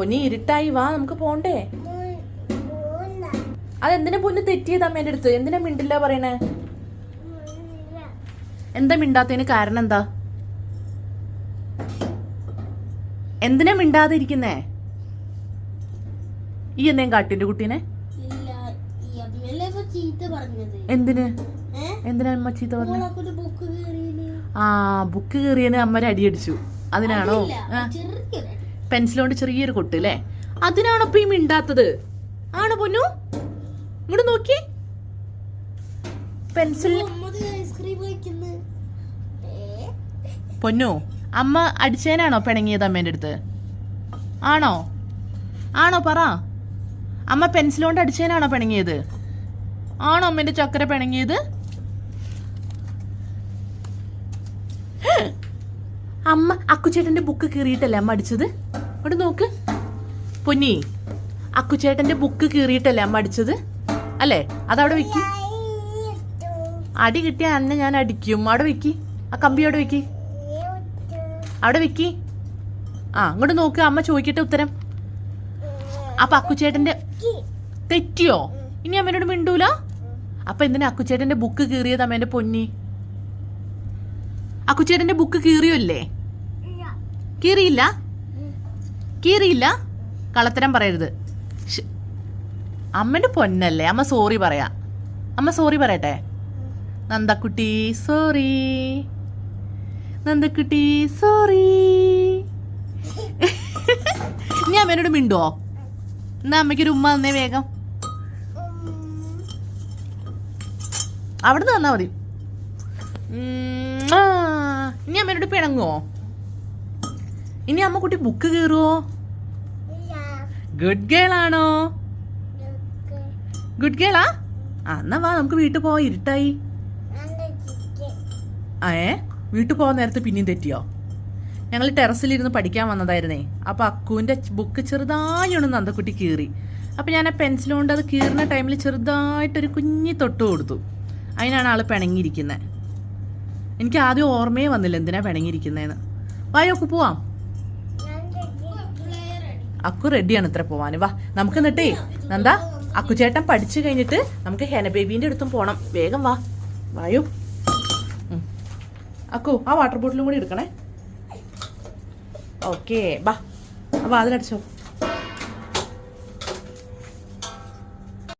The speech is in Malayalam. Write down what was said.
പൊന്നി ഇരുട്ടായി വാ നമുക്ക് പോണ്ടേ? അതെന്തിനാ പൊന്ന് തെറ്റിയത് അമ്മേന്റെ അടുത്ത്? എന്തിനാ മിണ്ടില്ല പറയണേ? എന്താ മിണ്ടാത്തതിന് കാരണം എന്താ? എന്തിനാ മിണ്ടാതിരിക്കുന്നേ? ഈ എന്തേം കാട്ടിന്റെ കുട്ടീനെ? എന്തിന്? എന്തിനാ അമ്മ ചീത്ത പറഞ്ഞു? ആ ബുക്ക് കീറിയതിന് അമ്മ അടിയടിച്ചു അതിനാണോ? ഇല്ല ചെറിയൊരു പെൻസിലോണ്ട് ചെറിയൊരു കൊട്ട് അല്ലേ അതിനാണോ ഈ മിണ്ടാത്തത്? ആണ് പൊന്നു? ഇങ്ങോട്ട് നോക്കി. പെൻസിൽ പൊന്നു അമ്മ അടിച്ചേനാണോ പിണങ്ങിയത് അമ്മേന്റെ അടുത്ത്? ആണോ? ആണോ പറ. അമ്മ പെൻസിലോണ്ട് അടിച്ചേനാണോ പിണങ്ങിയത്? ആണോ അമ്മേന്റെ ചക്കര പിണങ്ങിയത്. അമ്മ അക്കുചേട്ടന്റെ ബുക്ക് കീറിയിട്ടല്ലേ അമ്മ അടിച്ചത്? അവിടെ നോക്ക്. പൊന്നി അക്കുചേട്ടന്റെ ബുക്ക് കീറിയിട്ടല്ലേ അമ്മ അടിച്ചത്? അല്ലേ? അതവിടെ വെക്കി. അടി കിട്ടിയ അന്നെ ഞാൻ അടിക്കും. അവിടെ വെക്കി. ആ കമ്പി അവിടെ വെക്കി. അവിടെ വെക്കി. ആ അങ്ങോട്ട് നോക്ക്. അമ്മ ചോദിക്കട്ടെ ഉത്തരം. അപ്പൊ അക്കുചേട്ടന്റെ തെറ്റിയോ? ഇനി അമ്മേനോട് മിണ്ടൂല? അപ്പൊ എന്തിനാ അക്കുചേട്ടന്റെ ബുക്ക് കീറിയത് അമ്മേന്റെ പൊന്നി? അക്കുച്ചേട്ടന്റെ ബുക്ക് കീറിയല്ലേ കീറിയില്ല. കീറിയില്ല. കള്ളത്തരം പറയരുത്. അമ്മേന്റെ പൊന്നല്ലേ. അമ്മ സോറി പറയാ. അമ്മ സോറി പറയട്ടെ. നന്ദക്കുട്ടി സോറി നന്ദക്കുട്ടി സോറി ഇനി അമ്മേനോട് മിണ്ടുവോ? എന്നാ അമ്മയ്ക്കൊരു ഉമ്മ തന്നേ വേഗം. അവിടെ നിന്ന് തന്നാ മതി. ഇനി അമ്മേനോട് പിണങ്ങുവോ? ഇനി അമ്മ കുട്ടി ബുക്ക് കീറുവോ? ഗുഡ് ഗേൾ ആണോ? ഗുഡ് ഗേളാ ആ? എന്നാ വാ നമുക്ക് വീട്ടിൽ പോവാ ഇരുട്ടായി. ഏ? വീട്ടിൽ പോകാൻ നേരത്തെ പിന്നെയും തെറ്റിയോ? ഞങ്ങൾ ടെറസിലിരുന്ന് പഠിക്കാൻ വന്നതായിരുന്നേ. അപ്പൊ അക്കുവിന്റെ ബുക്ക് ചെറുതായി ഒന്ന് നന്ദക്കുട്ടി കീറി. അപ്പൊ ഞാൻ ആ പെൻസിൽ കൊണ്ട് അത് കീറുന്ന ടൈമിൽ ചെറുതായിട്ടൊരു കുഞ്ഞി തൊട്ട് കൊടുത്തു. അതിനാണ് ആൾ പിണങ്ങിയിരിക്കുന്നത് എനിക്ക് ആദ്യം ഓർമ്മയെ വന്നില്ല എന്തിനാ പിണങ്ങിയിരിക്കുന്നതെന്ന് വായോക്ക് പോവാം. അക്കു റെഡിയാണ് ഇത്ര പോവാന്. വാ നമുക്ക് എന്നിട്ടേ നന്ദാ അക്കുചേട്ടൻ പഠിച്ചു കഴിഞ്ഞിട്ട് നമുക്ക് ഹെന ബേബീന്റെ അടുത്തും പോണം. വേഗം വാ. വായു. അക്കു ആ വാട്ടർ ബോട്ടിലും കൂടി എടുക്കണേ. ഓക്കേ ബാ. അപ്പൊ വാതിലടിച്ചോ.